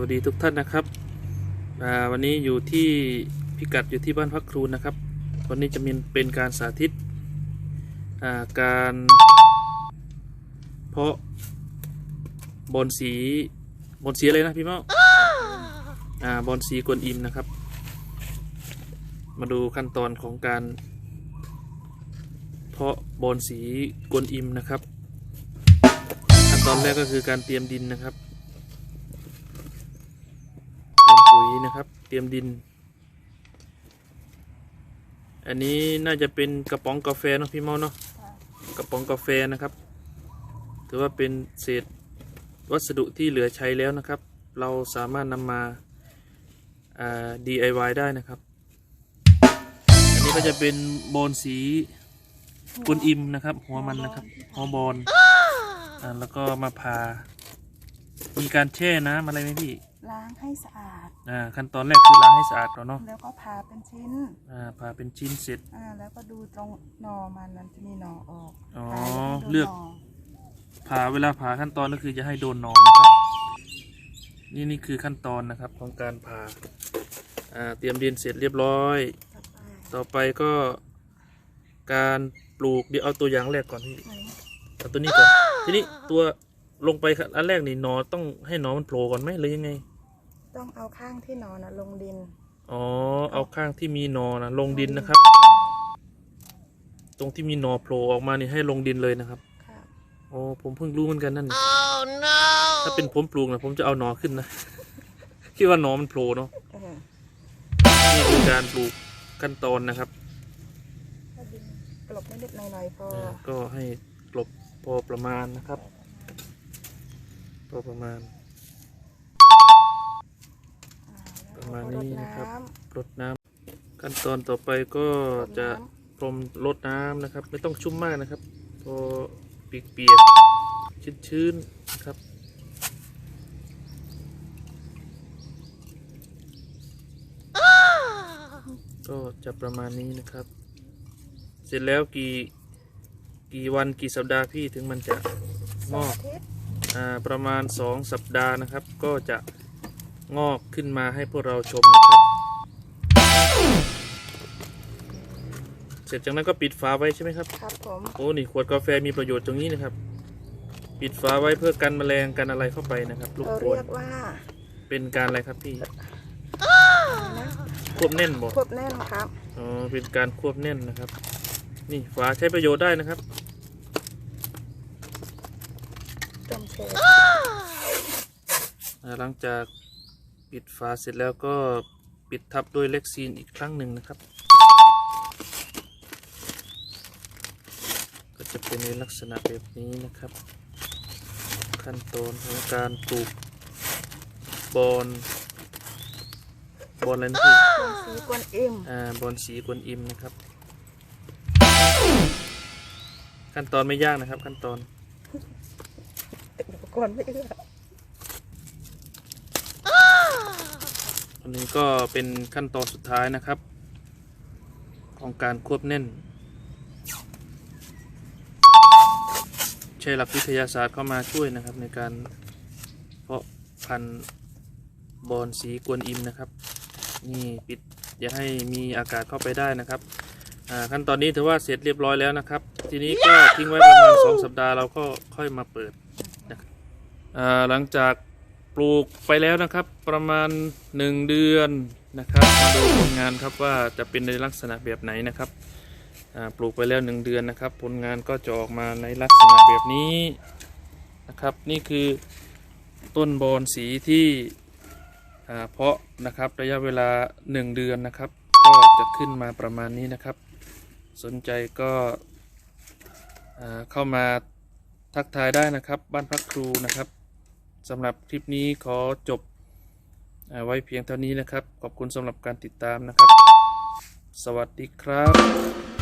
วัสดีทุกท่านนะครับวันนี้อยู่ที่พิกัดอยู่ที่บ้านพักครูนะครับ วันนี้จะมีเป็นการสาธิตาการเพาะบอนสีบอนสีอะไรนะพี่เมาอ่าบอนสีกวนอิมนะครับ มาดูขั้นตอนของการ เพาะบอนสีกวนอิมนะครับ ขั้นตอนแรกก็คือการเตรียมดินนะครับ เตรี ยมปุ๋ยนะครับ เตรียมดิน อันนี้น่าจะเป็นกระป๋องกาแฟเนาะพี่เมาเนาะกระป๋องกาแฟนะครับ ถือว่าเป็นเศษวัสดุที่เหลือใช้แล้วนะครับ เราสามารถนำมาอ่า DIY ได้นะครับ อันนี้ก็จะเป็นโบนสีกุนอิมนะครับ หัวมันนะครับ หัวบอลอ่าแล้วก็มาผ่ามีการแช่น้ำอะไรไหมพี่ ล้างให้สะอาด อ่าขั้นตอนแรกคือล้างให้สะอาดก่อนเนาะ แล้วก็ผ่าเป็นชิ้น อ่าผ่าเป็นชิ้นเสร็จ อ่า แล้วก็ดูตรงหนอมันมันจะมีหนอออกอ๋อผ่าแล้วให้ดูเลือก หน่ผ่าเวลาผ่าขั้นตอนก็คือจะให้โดนหนอนนะครับ นี่นี่คือขั้นตอนนะครับของการผ่า อ่าเตรียมดินเสร็จเรียบร้อย ต่อไปต่อไปก็การปลูกเดี๋ยวเอาตัวอย่างแรกก่อนพี่ ไหนเอาตัวนี้ก่อน ทีนี้ตัวลงไปอันแรกนี่หนอต้องให้หนอมันโผล่ก่อนไหมหรือยังไง ต้องเอาข้างที่หนอนะลงดิน อ๋อ เอาข้างที่มีหนอนะลงดินนะครับ ตรงที่มีหนอโผล่ออกมานี่ให้ลงดินเลยนะครับค่ะโอ้ผมเพิ่งรู้เหมือนกันนั่นถ้าเป็นผมปลูกนะผมจะเอาหนอขึ้นนะ คิดว่าหนอมันโผล่เนาะเออนี่คือการปลูกขั้นตอนนะครับถ้าดินกลบนิดๆหน่อยๆพออ่าก็ให้กลบพอประมาณนะครับ พอประมาณ อ่า ประมาณนี้นะครับแล้วก็รดน้ำขั้นตอนต่อไปก็รดจะน้ำพรมรดน้ำนะครับ ไม่ต้องชุ่มมากนะครับ พอเปียกๆชื้นๆนะครับก็จะประมาณนี้นะครับ เสร็จแล้วกี่กี่วันกี่สัปดาห์พี่ถึงมันจะสงองอกอาทิตย์อ่าประมาณ 2 สัปดาห์นะครับ ก็จะ งอกขึ้นมาให้พวกเราชมนะครับ เสร็จจากนั้นก็ปิดฝาไว้ใช่ไหมครับ ครับผมโอ้นี่ขวดกาแฟมีประโยชน์ตรงนี้นะครับ ปิดฝาไว้เพื่อกันแมลงกันอะไรเข้าไปนะครับลูกเรากวเรีนยกว่าเป็นการอะไรครับพี่นะควบแน่นบอกควบแน่นครับอ๋อเป็นการควบแน่นนะครับ นี่ฝาใช้ประโยชน์ได้นะครับ จมเชยอ่าหลังจาก ปิดฝาเสร็จแล้วก็ปิดทับด้วยเล็กซีนอีกครั้งหนึ่งนะครับ ก็จะเป็นในลักษณะแบบนี้นะครับ ขั้นตอนของการปลูกบอนบอนอะไรนะพี่ลงสีกวนอิ่มอ่าบอนสีกวนอิมนะครับ ขั้นตอนไม่ยากนะครับ ขั้นตอนอุปกรณ์ไม่เอื้อ อันนี้ก็เป็นขั้นตอนสุดท้ายนะครับ ของการควบแน่น ใช้หลักวิทยาศาสตร์เข้ามาช่วยนะครับ ในการเพาะพันธุ์บอนสีกวนอิมนะครับ นี่ปิดอย่าให้มีอากาศเข้าไปได้นะครับขั้นตอนนี้ถือว่าเสร็จเรียบร้อยแล้วนะครับ ทีนี้ก็ทิ้งไว้ประมาณ 2 สัปดาห์เราก็ค่อยมาเปิดหลังจาก ปลูกไปแล้วนะครับ ประมาณ 1 เดือนนะครับมาดูผลงานครับว่าจะเป็นในลักษณะแบบไหนนะครับปลูกไปแล้ว 1 เดือนนะครับ ผลงานก็จะออกมาในลักษณะแบบนี้นะครับ นี่คือต้นบอนสีที่เพาะนะครับระยะเวลา 1 เดือนนะครับ ก็จะขึ้นมาประมาณนี้นะครับ สนใจก็เข้ามาทักทายได้นะครับ บ้านพักครูนะครับ สำหรับคลิปนี้ขอจบอไว้เพียงเท่านี้นะครับ ขอบคุณสำหรับการติดตามนะครับ สวัสดีครับ